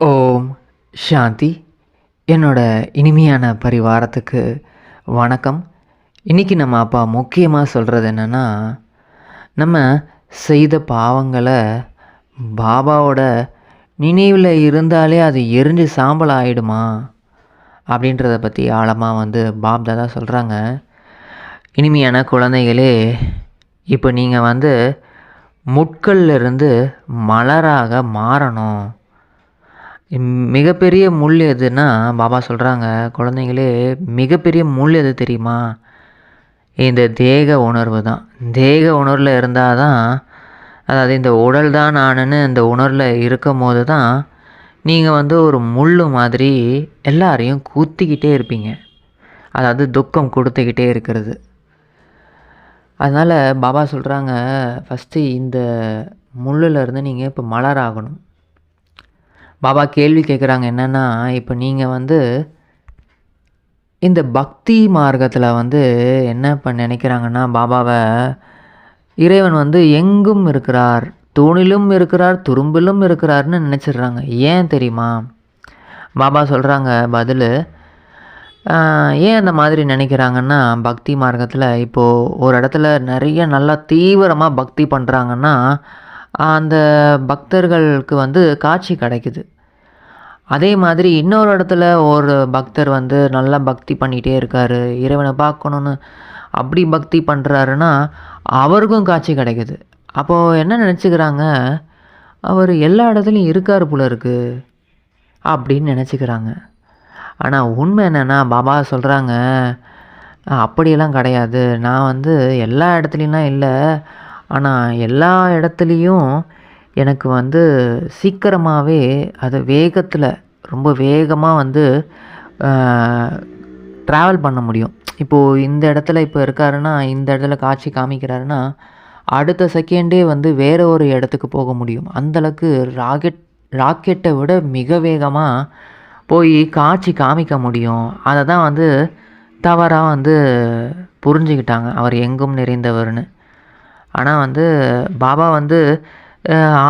ஓம் சாந்தி. என்னோட இனிமையான பரிவாரத்துக்கு வணக்கம். இன்றைக்கி நம்ம அப்பா முக்கியமாக சொல்கிறது என்னென்னா நம்ம செய்த பாவங்களை பாபாவோட நினைவில் இருந்தாலே அது எரிஞ்சு சாம்பல் ஆகிடுமா அப்படின்றத பற்றி ஆழமாக வந்து பாப் தாதா சொல்கிறாங்க இனிமையான குழந்தைகளே இப்போ நீங்கள் வந்து முட்கள்லேருந்து மலராக மாறணும். மிகப்பெரிய முள் எதுன்னா பாபா சொல்கிறாங்க குழந்தைங்களே மிகப்பெரிய முள் எது தெரியுமா? இந்த தேக உணர்வு தான். தேக உணர்வில் இருந்தால் தான் அதாவது இந்த உடல் தான் நானுன்னு இந்த உணர்வில் இருக்கும் போது தான் நீங்கள் வந்து ஒரு முள் மாதிரி எல்லாரையும் குத்திக்கிட்டே இருப்பீங்க. அதாவது துக்கம் கொடுத்துக்கிட்டே இருக்கிறது. அதனால் பாபா சொல்கிறாங்க ஃபஸ்ட்டு இந்த முள்ளில் இருந்து நீங்கள் இப்போ மலர் ஆகணும் பாபா கேள்வி கேட்குறாங்க என்னென்னா இப்போ நீங்கள் வந்து இந்த பக்தி மார்க்கத்தில் வந்து என்ன இப்போ நினைக்கிறாங்கன்னா பாபாவை இறைவன் வந்து எங்கும் இருக்கிறார் தூணிலும் இருக்கிறார் துரும்பிலும் இருக்கிறார்னு நினச்சிடுறாங்க. ஏன் தெரியுமா? பாபா சொல்கிறாங்க பதில். ஏன் அந்த மாதிரி நினைக்கிறாங்கன்னா பக்தி மார்க்கத்தில் இப்போது ஒரு இடத்துல நிறைய நல்லா தீவிரமாக பக்தி பண்ணுறாங்கன்னா அந்த பக்தர்களுக்கு வந்து காட்சி கிடைக்குது. அதே மாதிரி இன்னொரு இடத்துல ஒரு பக்தர் வந்து நல்லா பக்தி பண்ணிகிட்டே இருக்கார். இறைவனை பார்க்கணுன்னு அப்படி பக்தி பண்ணுறாருன்னா அவருக்கும் காட்சி கிடைக்குது. அப்போது என்ன நினச்சிக்கிறாங்க? அவர் எல்லா இடத்துலையும் இருக்கார் போல இருக்குது அப்படின்னு நினச்சிக்கிறாங்க. ஆனால் உண்மை என்னென்னா பாபா சொல்கிறாங்க அப்படியெல்லாம் கிடையாது. நான் வந்து எல்லா இடத்துலையும்லாம் இல்லை. ஆனால் எல்லா இடத்துலையும் எனக்கு வந்து சீக்கிரமாகவே அது வேகத்தில் ரொம்ப வேகமாக வந்து ட்ராவல் பண்ண முடியும். இப்போது இந்த இடத்துல இப்போ இருக்காருன்னா இந்த இடத்துல காட்சி காமிக்கிறாருன்னா அடுத்த செகண்டே வந்து வேறு ஒரு இடத்துக்கு போக முடியும். அந்தளவுக்கு ராக்கெட் ராக்கெட்டை விட மிக வேகமாக போய் காட்சி காமிக்க முடியும். அதை தான் வந்து தவறாக வந்து புரிஞ்சுக்கிட்டாங்க. அவர் எங்கும் நிறைந்தவர்னு. ஆனால் வந்து பாபா வந்து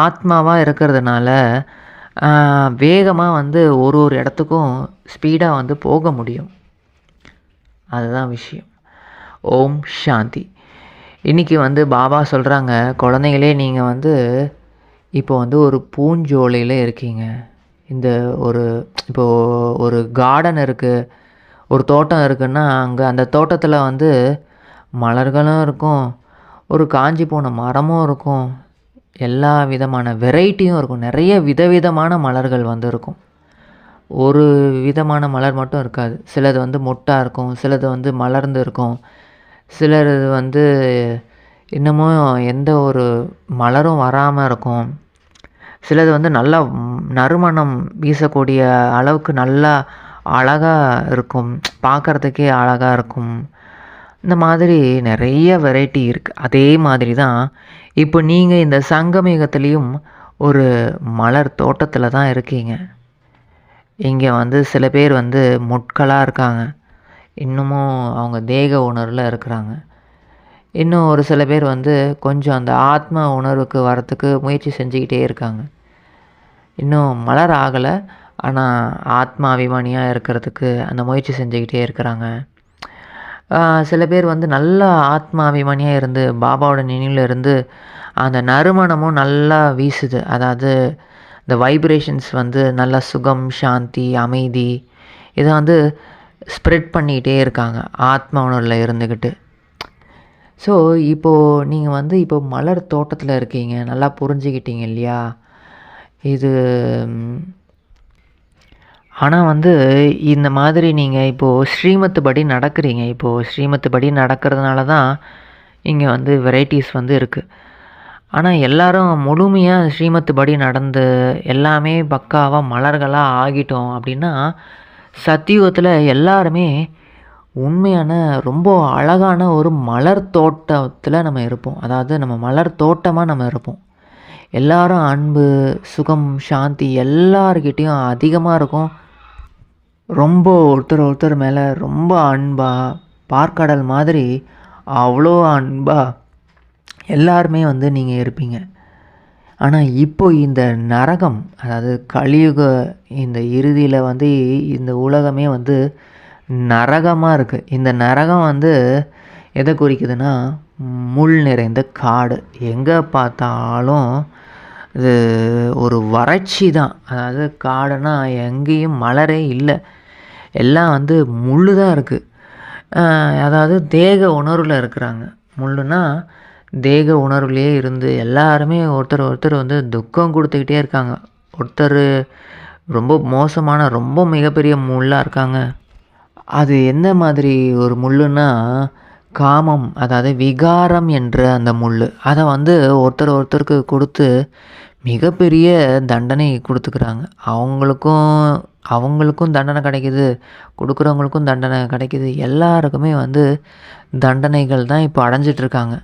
ஆத்மாவாக இருக்கிறதுனால வேகமாக வந்து ஒரு ஒரு இடத்துக்கும் ஸ்பீடாக வந்து போக முடியும். அதுதான் விஷயம். ஓம் சாந்தி. இன்றைக்கி வந்து பாபா சொல்கிறாங்க குழந்தைங்களே நீங்கள் வந்து இப்போ வந்து ஒரு பூஞ்சோலையில் இருக்கீங்க. இந்த ஒரு இப்போது ஒரு கார்டன் இருக்குது ஒரு தோட்டம் இருக்குன்னா அங்கே அந்த தோட்டத்தில் வந்து மலர்களும் இருக்கும் ஒரு காஞ்சி போன மரமும் இருக்கும். எல்லா விதமான வெரைட்டியும் இருக்கும். நிறைய விதவிதமான மலர்கள் வந்து இருக்கும். ஒரு விதமான மலர் மட்டும் இருக்காது. சிலது வந்து மொட்டாக இருக்கும் சிலது வந்து மலர்ந்து இருக்கும். சிலது வந்து இன்னமும் எந்த ஒரு மலரும் வராமல் இருக்கும். சிலது வந்து நல்லா நறுமணம் வீசக்கூடிய அளவுக்கு நல்லா அழகாக இருக்கும். பார்க்குறதுக்கே அழகாக இருக்கும். இந்த மாதிரி நிறைய வெரைட்டி இருக்குது அதே மாதிரி தான் இப்போ நீங்கள் இந்த சங்கமேகத்துலேயும் ஒரு மலர் தோட்டத்தில் தான் இருக்கீங்க. இங்கே வந்து சில பேர் வந்து முட்களாக இருக்காங்க. இன்னமும் அவங்க தேக உணர்வில் இருக்கிறாங்க. இன்னும் ஒரு சில பேர் வந்து கொஞ்சம் அந்த ஆத்ம உணர்வுக்கு வரத்துக்கு முயற்சி செஞ்சுக்கிட்டே இருக்காங்க. இன்னும் மலர் ஆகலை. ஆனால் ஆத்மா அபிமானியாக இருக்கிறதுக்கு அந்த முயற்சி செஞ்சுக்கிட்டே இருக்கிறாங்க. சில பேர் வந்து நல்லா ஆத்மாபிமானியாக இருந்து பாபாவோட நினைவில் இருந்து அந்த நறுமணமும் நல்லா வீசுது. அதாவது இந்த வைப்ரேஷன்ஸ் வந்து நல்லா சுகம் சாந்தி அமைதி இதை வந்து ஸ்ப்ரெட் பண்ணிக்கிட்டே இருக்காங்க ஆத்மா உணர்வில் இருந்துக்கிட்டு ஸோ இப்போது நீங்கள் வந்து இப்போ மலர் தோட்டத்தில் இருக்கீங்க நல்லா புரிஞ்சுக்கிட்டீங்க இல்லையா? இது ஆனால் வந்து இந்த மாதிரி நீங்கள் இப்போது ஸ்ரீமத்து படி நடக்கிறீங்க. இப்போது ஸ்ரீமத்து படி நடக்கிறதுனால தான் இங்கே வந்து வெரைட்டிஸ் வந்து இருக்குது ஆனால் எல்லாரும் முழுமையாக ஸ்ரீமத்து படி நடந்து எல்லாமே பக்காவாக மலர்களாக ஆகிட்டோம் அப்படின்னா சத்தியுகத்தில் எல்லாருமே உண்மையான ரொம்ப அழகான ஒரு மலர் தோட்டத்தில் நம்ம இருப்போம். அதாவது நம்ம மலர் தோட்டமாக நம்ம இருப்போம். எல்லாரும் அன்பு சுகம் சாந்தி எல்லார்கிட்டேயும் அதிகமாக இருக்கும். ரொம்ப ஒருத்தர் ஒருத்தர் மேலே ரொம்ப அன்பாக பார்க்கடல் மாதிரி அவ்வளோ அன்பாக எல்லாருமே வந்து நீங்கள் இருப்பீங்க. ஆனால் இப்போ இந்த நரகம் அதாவது கலியுக இந்த இறுதியில் வந்து இந்த உலகமே வந்து நரகமாக இருக்குது இந்த நரகம் வந்து எதை குறிக்குதுன்னா முள் நிறைந்த காடு. எங்கே பார்த்தாலும் இது ஒரு வறட்சி தான். அதாவது காடுனா எங்கேயும் மலரே இல்லை. எல்லாம் வந்து முள் தான் இருக்குது அதாவது தேக உணர்வில் இருக்கிறாங்க. முள்ளுனா தேக உணர்வுலேயே இருந்து எல்லாருமே ஒருத்தர் ஒருத்தர் வந்து துக்கம் கொடுத்துக்கிட்டே இருக்காங்க. ஒருத்தர் ரொம்ப மோசமான ரொம்ப மிகப்பெரிய முள்ளாக இருக்காங்க. அது எந்த மாதிரி ஒரு முள்ளுன்னா காமம் அதாவது விகாரம் என்ற அந்த முள் அதை வந்து ஒருத்தர் ஒருத்தருக்கு கொடுத்து மிகப்பெரிய தண்டனை கொடுத்துக்கிறாங்க. அவங்களுக்கும் அவங்களுக்கும் தண்டனை கிடைக்கிது கொடுக்குறவங்களுக்கும் தண்டனை கிடைக்கிது. எல்லாருக்குமே வந்து தண்டனைகள் தான் இப்போ அடைஞ்சிட்ருக்காங்க.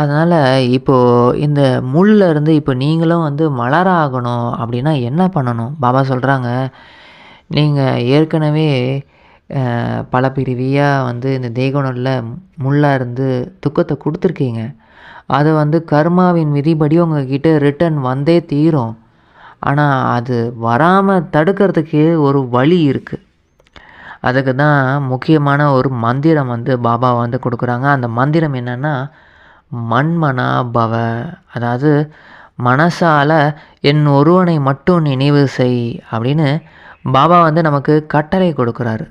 அதனால் இப்போது இந்த முள்ளில் இருந்து இப்போ நீங்களும் வந்து மலராகணும் அப்படின்னா என்ன பண்ணணும்? பாபா சொல்கிறாங்க நீங்கள் ஏற்கனவே பல பிரிவியாக வந்து இந்த தேகுணரில் முள்ளாக இருந்து துக்கத்தை கொடுத்துருக்கீங்க. அது வந்து கர்மாவின் விதிபடி உங்ககிட்ட ரிட்டன் வந்தே தீரும். ஆனால் அது வராமல் தடுக்கிறதுக்கு ஒரு வழி இருக்குது அதுக்கு தான் முக்கியமான ஒரு மந்திரம் வந்து பாபா வந்து கொடுக்குறாங்க. அந்த மந்திரம் என்னென்னா மண்மனா பவ அதாவது மனசால் என் ஒருவனை மட்டும் நினைவு செய் அப்படின்னு பாபா வந்து நமக்கு கட்டளை கொடுக்குறாரு.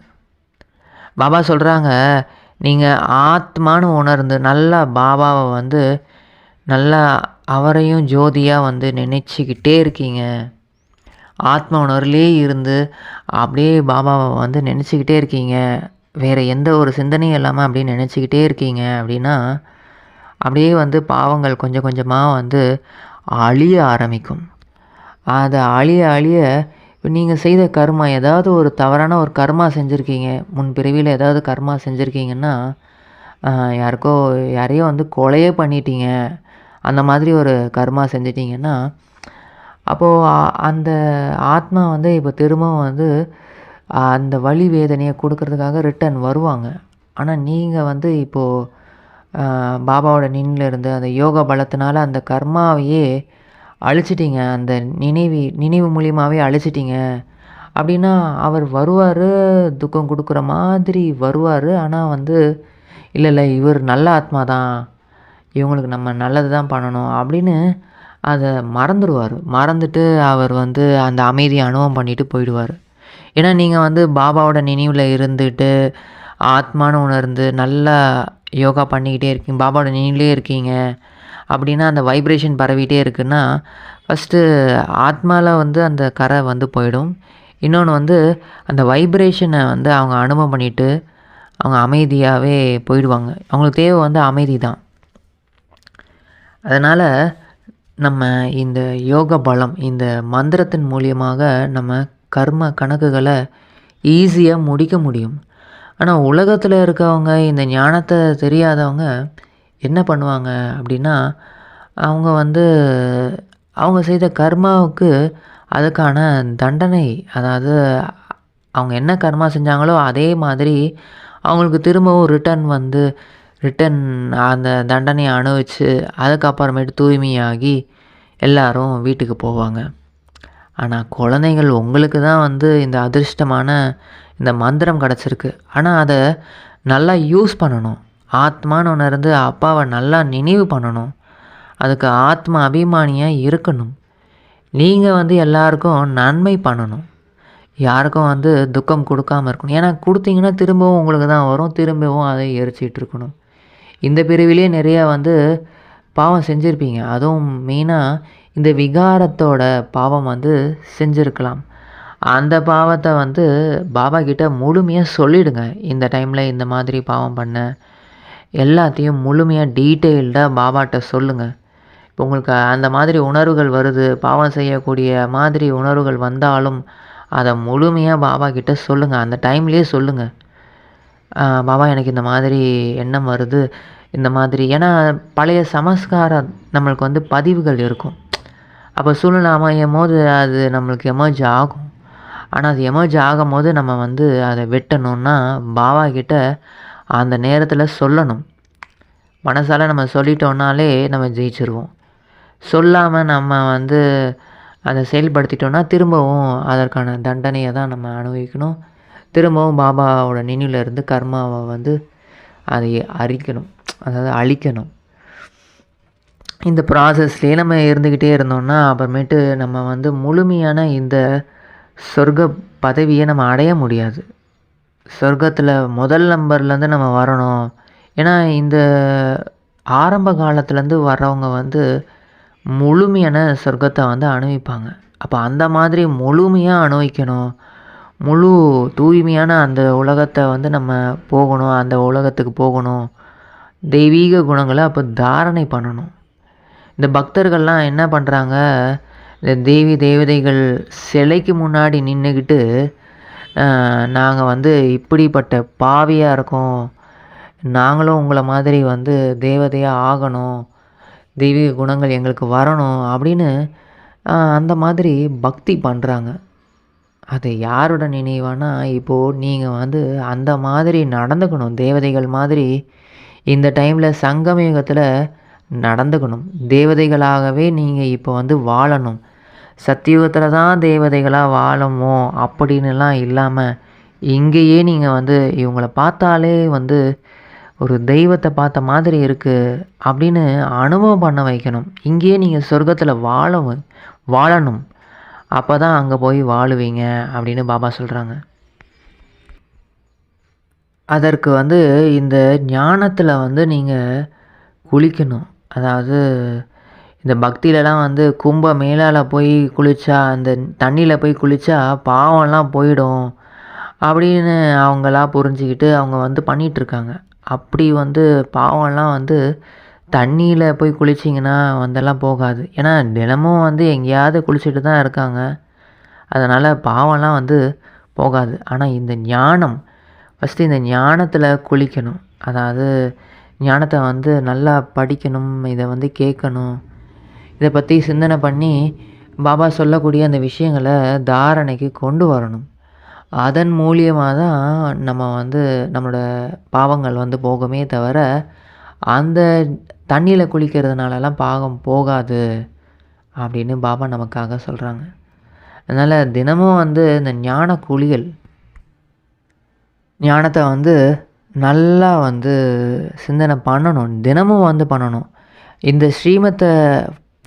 பாபா சொல்கிறாங்க நீங்கள் ஆத்மானு உணர்ந்து நல்லா பாபாவை வந்து நல்லா அவரையும் ஜோதியாக வந்து நினச்சிக்கிட்டே இருக்கீங்க. ஆத்ம உணர்வுலேயே இருந்து அப்படியே பாபாவை வந்து நினச்சிக்கிட்டே இருக்கீங்க. வேறு எந்த ஒரு சிந்தனையும் இல்லாமல் அப்படியே நினச்சிக்கிட்டே இருக்கீங்க அப்படின்னா அப்படியே வந்து பாவங்கள் கொஞ்சம் கொஞ்சமாக வந்து அழிய ஆரம்பிக்கும். அதை அழிய அழிய இப்போ நீங்கள் செய்த கர்மா ஏதாவது ஒரு தவறான ஒரு கர்மா செஞ்சுருக்கீங்க. முன் பிறவியில் ஏதாவது கர்மா செஞ்சுருக்கீங்கன்னா யாருக்கோ யாரையோ வந்து கொலையே பண்ணிட்டீங்க. அந்த மாதிரி ஒரு கர்மா செஞ்சிட்டிங்கன்னா அப்போது அந்த ஆத்மா வந்து இப்போ திரும்பவும் வந்து அந்த வழி வேதனையை கொடுக்கறதுக்காக ரிட்டன் வருவாங்க. ஆனால் நீங்கள் வந்து இப்போது பாபாவோட நின்னில் இருந்து அந்த யோகா பலத்தினால அந்த கர்மாவையே அழிச்சிட்டிங்க அந்த நினைவி நினைவு மூலியமாகவே அழிச்சிட்டிங்க. அப்படின்னா அவர் வருவார் துக்கம் கொடுக்குற மாதிரி வருவார். ஆனால் வந்து இல்லை இல்லை இவர் நல்ல ஆத்மா தான். இவங்களுக்கு நம்ம நல்லது தான் பண்ணணும். அப்படின்னு அதை மறந்துடுவார் மறந்துட்டு அவர் வந்து அந்த அமைதியை அனுபவம் பண்ணிவிட்டு போயிடுவார். ஏன்னா நீங்கள் வந்து பாபாவோட நினைவில் இருந்துட்டு ஆத்மானு உணர்ந்து நல்லா யோகா பண்ணிக்கிட்டே இருக்கீங்க பாபாவோட நினைவுலேயே இருக்கீங்க. அப்படின்னா அந்த வைப்ரேஷன் பரவிட்டே இருக்குன்னா ஃபஸ்ட்டு ஆத்மாவில் வந்து அந்த கரை வந்து போயிடும். இன்னொன்று வந்து அந்த வைப்ரேஷனை வந்து அவங்க அனுபவம் பண்ணிவிட்டு அவங்க அமைதியாகவே போயிடுவாங்க. அவங்களுக்கு தேவை வந்து அமைதி தான் அதனால் நம்ம இந்த யோக பலம் இந்த மந்திரத்தின் மூலியமாக நம்ம கர்ம கணக்குகளை ஈஸியாக முடிக்க முடியும். ஆனால் உலகத்தில் இருக்கவங்க இந்த ஞானத்தை தெரியாதவங்க என்ன பண்ணுவாங்க அப்படின்னா அவங்க வந்து அவங்க செய்த கர்மாவுக்கு அதுக்கான தண்டனை அதாவது அவங்க என்ன கர்மா செஞ்சாங்களோ அதே மாதிரி அவங்களுக்கு திரும்பவும் ரிட்டன் வந்து ரிட்டன் அந்த தண்டனையை அனுபவிச்சு அதுக்கப்புறமேட்டு தூய்மையாகி எல்லோரும் வீட்டுக்கு போவாங்க. ஆனால் குழந்தைகள் உங்களுக்கு தான் வந்து இந்த அதிர்ஷ்டமான இந்த மந்திரம் கிடச்சிருக்கு. ஆனால் அதை நல்லா யூஸ் பண்ணணும். ஆத்மான்னு உணர்ந்து அப்பாவை நல்லா நினைவு பண்ணணும். அதுக்கு ஆத்மா அபிமானியாக இருக்கணும். நீங்கள் வந்து எல்லாருக்கும் நன்மை பண்ணணும். யாருக்கும் வந்து துக்கம் கொடுக்காமல் இருக்கணும். ஏன்னா கொடுத்தீங்கன்னா திரும்பவும் உங்களுக்கு தான் வரும். திரும்பவும் அதை எரிச்சிகிட்டு இருக்கணும். இந்த பிரிவிலே நிறையா வந்து பாவம் செஞ்சுருப்பீங்க. அதுவும் மெயினாக இந்த விகாரத்தோட பாவம் வந்து செஞ்சுருக்கலாம். அந்த பாவத்தை வந்து பாபா கிட்ட முழுமையாக சொல்லிவிடுங்க இந்த டைமில் இந்த மாதிரி பாவம் பண்ண எல்லாத்தையும் முழுமையாக டீட்டெயில்டாக பாபாட்ட சொல்லுங்கள் இப்போ உங்களுக்கு அந்த மாதிரி உணர்வுகள் வருது பாவம் செய்யக்கூடிய மாதிரி உணர்வுகள் வந்தாலும் அதை முழுமையாக பாபா கிட்டே சொல்லுங்கள் அந்த டைம்லேயே சொல்லுங்கள் பாபா எனக்கு இந்த மாதிரி எண்ணம் வருது இந்த மாதிரி. ஏன்னா பழைய சமஸ்காரம் நம்மளுக்கு வந்து பதிவுகள் இருக்கும். அப்போ சூழ்நிலை அமையும் போது அது நம்மளுக்கு எமர்ஜ் ஆகும். ஆனால் அது எமர்ஜ் ஆகும் போது நம்ம வந்து அதை வெட்டணுன்னா பாபா கிட்ட அந்த நேரத்தில் சொல்லணும். மனசால் நம்ம சொல்லிட்டோன்னாலே நம்ம ஜெயிச்சிருவோம். சொல்லாமல் நம்ம வந்து அதை செயல்படுத்திட்டோம்னா திரும்பவும் அதற்கான தண்டனையை தான் நம்ம அனுபவிக்கணும். திரும்பவும் பாபாவோட நினைவில் இருந்து கர்மாவை வந்து அதை அரிக்கணும் அதாவது அழிக்கணும். இந்த ப்ராசஸ்லேயே நம்ம இருந்துக்கிட்டே இருந்தோம்னா அப்புறமேட்டு நம்ம வந்து முழுமையான இந்த சொர்க்க பதவியை நம்ம அடைய முடியாது. சொர்க்கத்தில் முதல் நம்பர்லேருந்து நம்ம வரணும். ஏன்னா இந்த ஆரம்ப காலத்துலேருந்து வர்றவங்க வந்து முழுமையான சொர்க்கத்தை வந்து அனுபவிப்பாங்க. அப்போ அந்த மாதிரி முழுமையாக அனுபவிக்கணும். முழு தூய்மையான அந்த உலகத்தை வந்து நம்ம போகணும் அந்த உலகத்துக்கு போகணும். தெய்வீக குணங்களை அப்போ தாரணை பண்ணணும். இந்த பக்தர்கள்லாம் என்ன பண்ணுறாங்க இந்த தேவி தேவதைகள் சிலைக்கு முன்னாடி நின்றுக்கிட்டு நாங்கள் வந்து இப்படிப்பட்ட பாவியாக இருக்கோம். நாங்களும் உங்களை மாதிரி வந்து தேவதையாக ஆகணும். தெய்வீக குணங்கள் எங்களுக்கு வரணும் அப்படின்னு அந்த மாதிரி பக்தி பண்ணுறாங்க அது யாரோட நினைவானா இப்போது நீங்கள் வந்து அந்த மாதிரி நடந்துக்கணும். தேவதைகள் மாதிரி இந்த டைமில் சங்கமயுகத்தில் நடந்துக்கணும். தேவதைகளாகவே நீங்கள் இப்போ வந்து வாழணும். சத்தியுகத்தில் தான் தேவதைகளாக வாழமோ அப்படின்னுலாம் இல்லாமல் இங்கேயே நீங்கள் வந்து இவங்கள பார்த்தாலே வந்து ஒரு தெய்வத்தை பார்த்த மாதிரி இருக்குது அப்படின்னு அனுபவம் பண்ண வைக்கணும். இங்கேயே நீங்கள் சொர்க்கத்தில் வாழ வாழணும். அப்போ தான் அங்கே போய் வாழுவீங்க அப்படின்னு பாபா சொல்கிறாங்க அதற்கு வந்து இந்த ஞானத்தில் வந்து நீங்கள் குளிக்கணும். அதாவது இந்த பக்தியிலலாம் வந்து கும்ப மேலால் போய் குளித்தா அந்த தண்ணியில் போய் குளித்தா பாவம்லாம் போயிடும் அப்படின்னு அவங்களா புரிஞ்சுக்கிட்டு அவங்க வந்து பண்ணிகிட்ருக்காங்க அப்படி வந்து பாவம்லாம் வந்து தண்ணியில் போய் குளிச்சிங்கன்னா வந்தெல்லாம் போகாது. ஏன்னா தினமும் வந்து எங்கேயாவது குளிச்சுட்டு தான் இருக்காங்க. அதனால் பாவம்லாம் வந்து போகாது. ஆனால் இந்த ஞானம் ஃபஸ்ட்டு இந்த ஞானத்தில் குளிக்கணும். அதாவது ஞானத்தை வந்து நல்லா படிக்கணும் இதை வந்து கேட்கணும். இதை பற்றி சிந்தனை பண்ணி பாபா சொல்லக்கூடிய அந்த விஷயங்களை தாரணைக்கு கொண்டு வரணும். அதன் மூலியமாக தான் நம்ம வந்து நம்மளோட பாவங்கள் வந்து போகுமே தவிர அந்த தண்ணியில் குளிக்கிறதுனாலலாம் பாகம் போகாது அப்படின்னு பாபா நமக்காக சொல்கிறாங்க அதனால் தினமும் வந்து இந்த ஞான குளியல் ஞானத்தை வந்து நல்லா வந்து சிந்தனை பண்ணணும். தினமும் வந்து பண்ணணும். இந்த ஸ்ரீமத்தை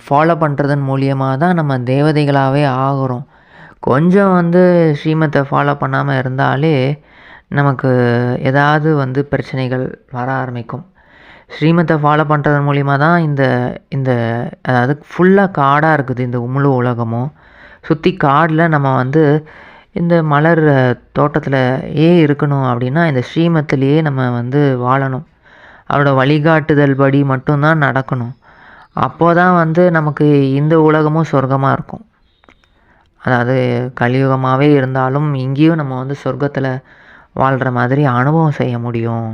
ஃபாலோ பண்ணுறதன் மூலியமாக தான் நம்ம தேவதைகளாகவே ஆகிறோம். கொஞ்சம் வந்து ஸ்ரீமத்தை ஃபாலோ பண்ணாமல் இருந்தாலே நமக்கு ஏதாவது வந்து பிரச்சனைகள் வர ஆரம்பிக்கும். ஸ்ரீமத்தை ஃபாலோ பண்ணுறதன் மூலிமா தான் இந்த இந்த அதாவது ஃபுல்லாக காடாக இருக்குது இந்த முழு உலகமும். சுற்றி காடில் நம்ம வந்து இந்த மலர் தோட்டத்தில் ஏ இருக்கணும் அப்படின்னா இந்த ஸ்ரீமத்திலேயே நம்ம வந்து வாழணும். அவரோட வழிகாட்டுதல் படி மட்டும்தான் நடக்கணும். அப்போ தான் வந்து நமக்கு இந்த உலகமும் சொர்க்கமாக இருக்கும். அதாவது கலியுகமாகவே இருந்தாலும் இங்கேயும் நம்ம வந்து சொர்க்கத்தில் வாழ்கிற மாதிரி அனுபவம் செய்ய முடியும்.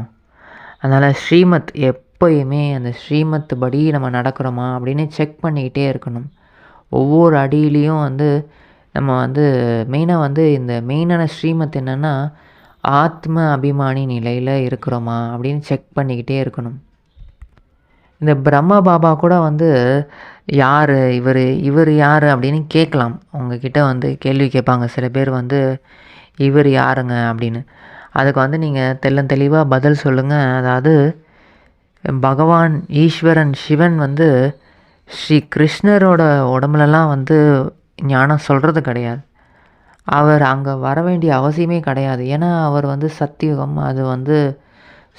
அதனால் ஸ்ரீமத் எப்பயுமே அந்த ஸ்ரீமத் படி நம்ம நடக்கிறோமா அப்படின்னு செக் பண்ணிக்கிட்டே இருக்கணும். ஒவ்வொரு அடியிலையும் வந்து நம்ம வந்து மெயினாக வந்து இந்த மெயினான ஸ்ரீமத் என்னென்னா ஆத்ம அபிமானி நிலையில் இருக்கிறோமா அப்படின்னு செக் பண்ணிக்கிட்டே இருக்கணும். இந்த பிரம்மா பாபா கூட வந்து யார்? இவர் இவர் யார்? அப்படின்னு கேட்கலாம். உங்ககிட்ட வந்து கேள்வி கேட்பாங்க. சில பேர் வந்து இவர் யாருங்க? அப்படின்னு. அதுக்கு வந்து நீங்கள் தெள்ளன் தெளிவாக பதில் சொல்லுங்கள் அதாவது பகவான் ஈஸ்வரன் சிவன் வந்து ஸ்ரீ கிருஷ்ணரோட உடம்புலலாம் வந்து ஞானம் சொல்கிறது கிடையாது. அவர் அங்கே வர வேண்டிய அவசியமே கிடையாது. ஏன்னா அவர் வந்து சத்தியுகம் அது வந்து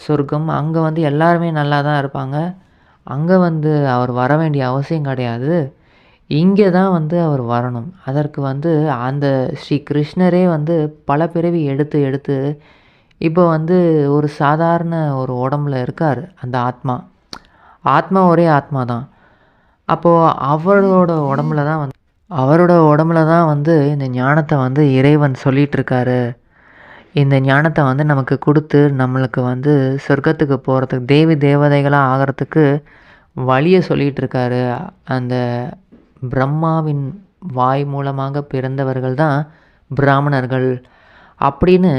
சொர்க்கம். அங்கே வந்து எல்லாருமே நல்லா தான் இருப்பாங்க. அங்கே வந்து அவர் வர வேண்டிய அவசியம் கிடையாது. இங்கே தான் வந்து அவர் வரணும். அதற்கு வந்து அந்த ஸ்ரீ கிருஷ்ணரே வந்து பல பிறவி எடுத்து எடுத்து இப்போ வந்து ஒரு சாதாரண ஒரு உடம்புல இருக்கார் அந்த ஆத்மா. ஆத்மா ஒரே ஆத்மா தான். அப்போது அவரோட உடம்புல தான் வந்து அவரோட உடம்புல தான் வந்து இந்த ஞானத்தை வந்து இறைவன் சொல்லிகிட்டு இருக்காரு. இந்த ஞானத்தை வந்து நமக்கு கொடுத்து நம்மளுக்கு வந்து சொர்க்கத்துக்கு போகிறதுக்கு தேவி தேவதைகளாக ஆகிறதுக்கு வழியை சொல்லிகிட்டு இருக்காரு. அந்த பிரம்மாவின் வாய் மூலமாக பிறந்தவர்கள் தான் பிராமணர்கள் அப்படின்னு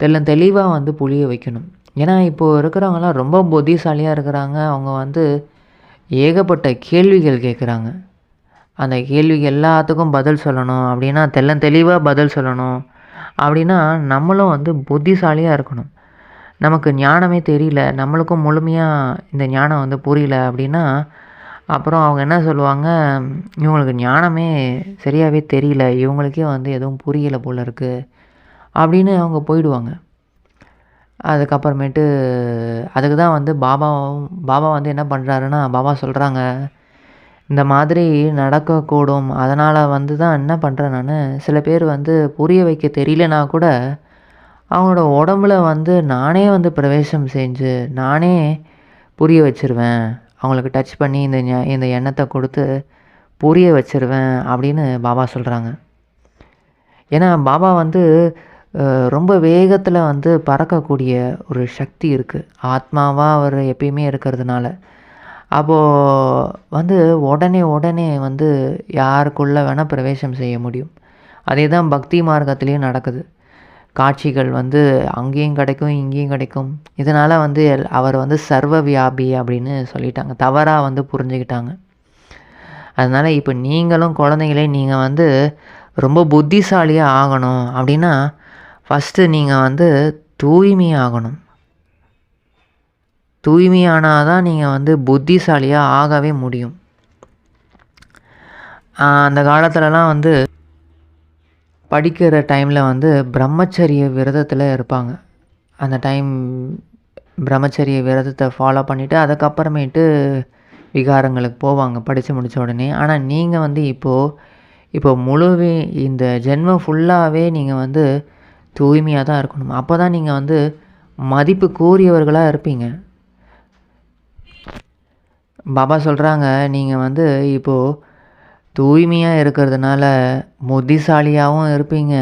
தெல்ல தெளிவாக வந்து புளிய வைக்கணும். ஏன்னா இப்போது இருக்கிறவங்களாம் ரொம்ப புத்திசாலியாக இருக்கிறாங்க. அவங்க வந்து ஏகப்பட்ட கேள்விகள் கேட்குறாங்க அந்த கேள்வி எல்லாத்துக்கும் பதில் சொல்லணும் அப்படின்னா தெல்ல தெளிவாக பதில் சொல்லணும். அப்படின்னா நம்மளும் வந்து புத்திசாலியாக இருக்கணும். நமக்கு ஞானமே தெரியல நம்மளுக்கும் முழுமையாக இந்த ஞானம் வந்து புரியல அப்படின்னா அப்புறம் அவங்க என்ன சொல்லுவாங்க இவங்களுக்கு ஞானமே சரியாகவே தெரியல இவங்களுக்கே வந்து எதுவும் புரியலை போல் இருக்குது அப்படின்னு அவங்க போயிடுவாங்க. அதுக்கப்புறமேட்டு அதுக்கு தான் வந்து பாபாவும் பாபா வந்து என்ன பண்ணுறாருன்னா பாபா சொல்கிறாங்க இந்த மாதிரி நடக்கக்கூடும். அதனால் வந்து தான் என்ன பண்ணுறேன் நான்? சில பேர் வந்து புரிய வைக்க தெரியலனா கூட அவங்களோட உடம்புல வந்து நானே வந்து பிரவேசம் செஞ்சு நானே புரிய வச்சுருவேன். அவங்களுக்கு டச் பண்ணி இந்த இந்த எண்ணத்தை கொடுத்து புரிய வச்சுருவேன் அப்படின்னு பாபா சொல்கிறாங்க ஏன்னா பாபா வந்து ரொம்ப வேகத்தில் வந்து பறக்கக்கூடிய ஒரு சக்தி இருக்குது ஆத்மாவாக அவர் எப்பயுமே இருக்கிறதுனால. அப்போது வந்து உடனே உடனே வந்து யாருக்குள்ளே வேணால் பிரவேசம் செய்ய முடியும். அதே தான் பக்தி மார்க்கத்துலேயும் நடக்குது. காட்சிகள் வந்து அங்கேயும் கிடைக்கும் இங்கேயும் கிடைக்கும். இதனால் வந்து எல்- அவர் வந்து சர்வ வியாபி அப்படின்னு சொல்லிட்டாங்க. தவறாக வந்து புரிஞ்சுக்கிட்டாங்க. அதனால் இப்போ நீங்களும் குழந்தைங்களே நீங்கள் வந்து ரொம்ப புத்திசாலியாக ஆகணும் அப்படின்னா ஃபஸ்ட்டு நீங்கள் வந்து தூய்மையாகணும். தூய்மையானால் தான் நீங்கள் வந்து புத்திசாலியாக ஆகவே முடியும். அந்த காலத்துலலாம் வந்து படிக்கிற டைமில் வந்து பிரம்மச்சரிய விரதத்தில் இருப்பாங்க. அந்த டைம் பிரம்மச்சரிய விரதத்தை ஃபாலோ பண்ணிவிட்டு அதுக்கப்புறமேட்டு விகாரங்களுக்கு போவாங்க படித்து முடித்த உடனே. ஆனால் நீங்கள் வந்து இப்போது இப்போ முழுவே இந்த ஜென்மம் ஃபுல்லாகவே நீங்கள் வந்து தூய்மையாக தான் இருக்கணும். அப்போ தான் நீங்கள் வந்து மதிப்பு கூறியவர்களாக இருப்பீங்க. பாபா சொல்கிறாங்க நீங்கள் வந்து இப்போது தூய்மையாக இருக்கிறதுனால புத்திசாலியாகவும் இருப்பீங்க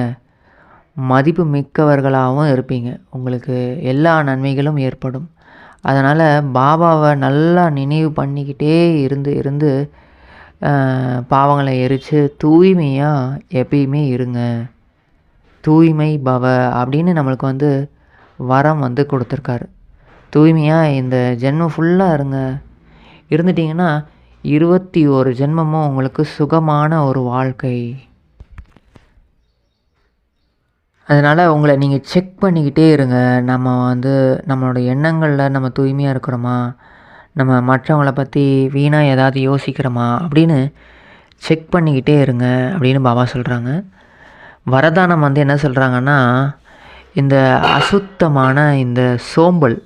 மதிப்பு மிக்கவர்களாகவும் இருப்பீங்க. உங்களுக்கு எல்லா நன்மைகளும் ஏற்படும். அதனால் பாபாவை நல்லா நினைவு பண்ணிக்கிட்டே இருந்து இருந்து பாவங்களை எரித்து தூய்மையாக எப்பயுமே இருங்க. தூய்மை பவ அப்படின்னு நம்மளுக்கு வந்து வரம் வந்து கொடுத்துருக்காரு. தூய்மையாக இந்த ஜென்மம் ஃபுல்லாக இருங்க. இருந்துட்டிங்கன்னா இருபத்தி ஒரு ஜென்மமும் உங்களுக்கு சுகமான ஒரு வாழ்க்கை. அதனால் உங்களை நீங்கள் செக் பண்ணிக்கிட்டே இருங்க. நம்ம வந்து நம்மளோட எண்ணங்களில் நம்ம தூய்மையாக இருக்கிறோமா? நம்ம மற்றவங்கள பற்றி வீணாக ஏதாவது யோசிக்கிறோமா? அப்படின்னு செக் பண்ணிக்கிட்டே இருங்க அப்படின்னு பாபா சொல்கிறாங்க வரதானம் வந்து என்ன சொல்கிறாங்கன்னா இந்த அசுத்தமான இந்த சோம்பல்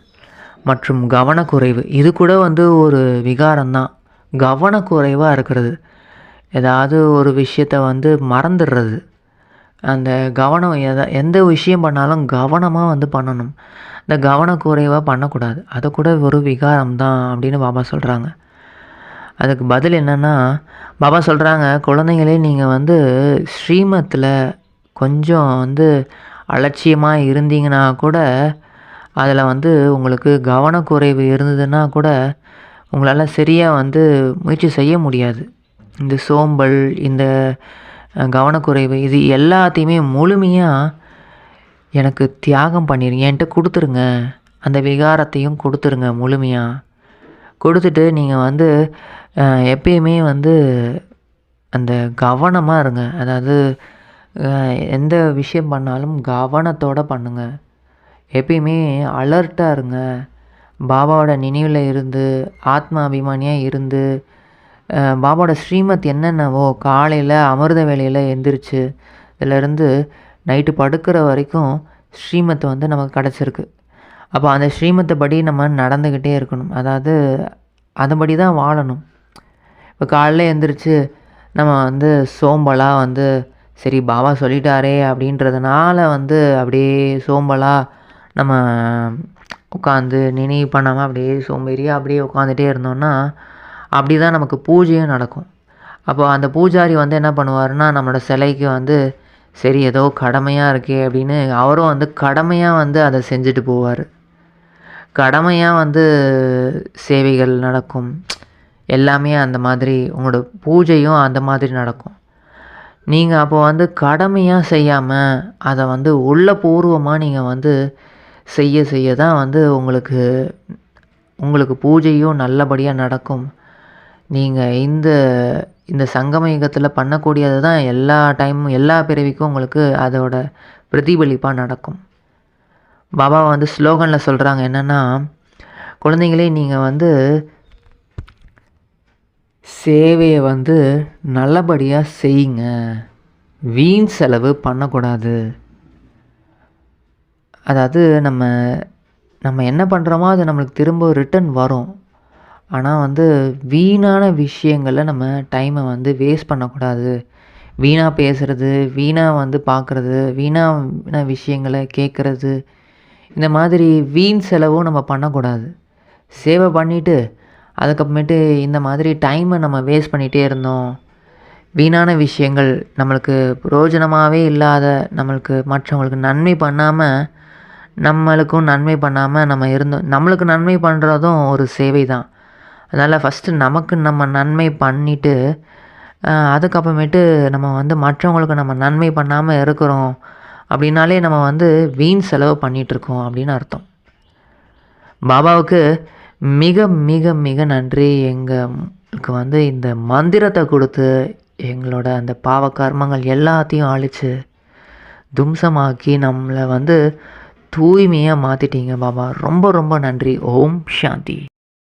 மற்றும் கவனக்குறைவு. இது கூட வந்து ஒரு விகாரம்தான். கவனக்குறைவாக இருக்கிறது. ஏதாவது ஒரு விஷயத்த வந்து மறந்துடுறது. அந்த கவனம் எதை எந்த விஷயம் பண்ணாலும் கவனமாக வந்து பண்ணணும். இந்த கவனக்குறைவாக பண்ணக்கூடாது. அது கூட ஒரு விகாரம் தான் அப்படின்னு பாபா சொல்கிறாங்க அதுக்கு பதில் என்னென்னா பாபா சொல்கிறாங்க குழந்தைங்களே நீங்கள் வந்து ஸ்ரீமத்தில் கொஞ்சம் வந்து அலட்சியமாக இருந்தீங்கன்னா கூட அதில் வந்து உங்களுக்கு கவனக்குறைவு இருந்ததுன்னா கூட உங்களால் சரியாக வந்து முயற்சி செய்ய முடியாது. இந்த சோம்பல் இந்த கவனக்குறைவு இது எல்லாத்தையுமே முழுமையாக எனக்கு தியாகம் பண்ணிடுங்க என்கிட்ட கொடுத்துருங்க. அந்த விகாரத்தையும் கொடுத்துருங்க முழுமையாக கொடுத்துட்டு நீங்கள் வந்து எப்பயுமே வந்து அந்த கவனமாக இருங்க. அதாவது எந்த விஷயம் பண்ணாலும் கவனத்தோடு பண்ணுங்கள் எப்பயுமே அலர்ட்டாக இருங்க. பாபாவோட நினைவில் இருந்து ஆத்மா அபிமானியாக இருந்து பாபாவோட ஸ்ரீமத் என்னென்னவோ காலையில் அமிர்த வேலையில் எந்திரிச்சு இதிலேருந்து நைட்டு படுக்கிற வரைக்கும் ஸ்ரீமத் வந்து நமக்கு கிடச்சிருக்கு. அப்போ அந்த ஸ்ரீமத்தை படி நம்ம நடந்துக்கிட்டே இருக்கணும். அதாவது அதன்படி தான் வாழணும். இப்போ காலைல எந்திரிச்சு நம்ம வந்து சோம்பலாக வந்து சரி பாபா சொல்லிட்டாரே அப்படின்றதுனால வந்து அப்படியே சோம்பலாக நம்ம உட்காந்து நினைவு பண்ணாமல் அப்படியே சோம்பேறியாக அப்படியே உட்காந்துட்டே இருந்தோம்னா அப்படி தான் நமக்கு பூஜையும் நடக்கும். அப்போ அந்த பூஜாரி வந்து என்ன பண்ணுவாருன்னா நம்மளோட சிலைக்கு வந்து சரி ஏதோ கடமையாக இருக்கே அப்படின்னு அவரும் வந்து கடமையாக வந்து அதை செஞ்சுட்டு போவார். கடமையாக வந்து சேவைகள் நடக்கும். எல்லாமே அந்த மாதிரி உங்களோட பூஜையும் அந்த மாதிரி நடக்கும். நீங்கள் அப்போ வந்து கடமையாக செய்யாமல் அதை வந்து உள்ளபூர்வமாக நீங்கள் வந்து செய்ய செய்ய தான் வந்து உங்களுக்கு உங்களுக்கு பூஜையும் நல்லபடியாக நடக்கும். நீங்கள் இந்த இந்த சங்கம யுகத்தில் பண்ணக்கூடியது தான் எல்லா டைமும் எல்லா பிறவிக்கும் உங்களுக்கு அதோட பிரதிபலிப்பாக நடக்கும். பாபா வந்து ஸ்லோகனில் சொல்கிறாங்க என்னென்னா குழந்தைங்களே நீங்கள் வந்து சேவையை வந்து நல்லபடியாக செய்யுங்க. வீண் செலவு பண்ணக்கூடாது. அதாவது நம்ம நம்ம என்ன பண்ணுறோமோ அது நம்மளுக்கு திரும்ப ரிட்டன் வரும். ஆனால் வந்து வீணான விஷயங்களில் நம்ம டைமை வந்து வேஸ்ட் பண்ணக்கூடாது. வீணாக பேசுகிறது வீணாக வந்து பார்க்குறது வீணான விஷயங்களை கேட்குறது இந்த மாதிரி வீண் செலவும் நம்ம பண்ணக்கூடாது. சேவை பண்ணிவிட்டு அதுக்கப்புறமேட்டு இந்த மாதிரி டைமை நம்ம வேஸ்ட் பண்ணிகிட்டே இருந்தோம். வீணான விஷயங்கள் நம்மளுக்கு பிரயோஜனமாகவே இல்லாத நம்மளுக்கு மற்றவங்களுக்கு நன்மை பண்ணாமல் நம்மளுக்கும் நன்மை பண்ணாமல் நம்ம இருந்தோம் நம்மளுக்கு நன்மை பண்ணுறதும் ஒரு சேவை தான் அதனால் ஃபஸ்ட்டு நமக்கு நம்ம நன்மை பண்ணிவிட்டு அதுக்கப்புறமேட்டு நம்ம வந்து மற்றவங்களுக்கு நம்ம நன்மை பண்ணாமல் இருக்கிறோம் அப்படின்னாலே நம்ம வந்து வீண் செலவு பண்ணிகிட்ருக்கோம் அப்படின்னு அர்த்தம். பாபாவுக்கு மிக மிக மிக நன்றி. எங்களுக்கு வந்து இந்த மந்திரத்தை கொடுத்து எங்களோட அந்த பாவ கர்மங்கள் எல்லாத்தையும் அழித்து தும்சமாக்கி நம்மளை வந்து தூய்மையாக மாற்றிட்டீங்க பாபா. ரொம்ப ரொம்ப நன்றி. ஓம் சாந்தி.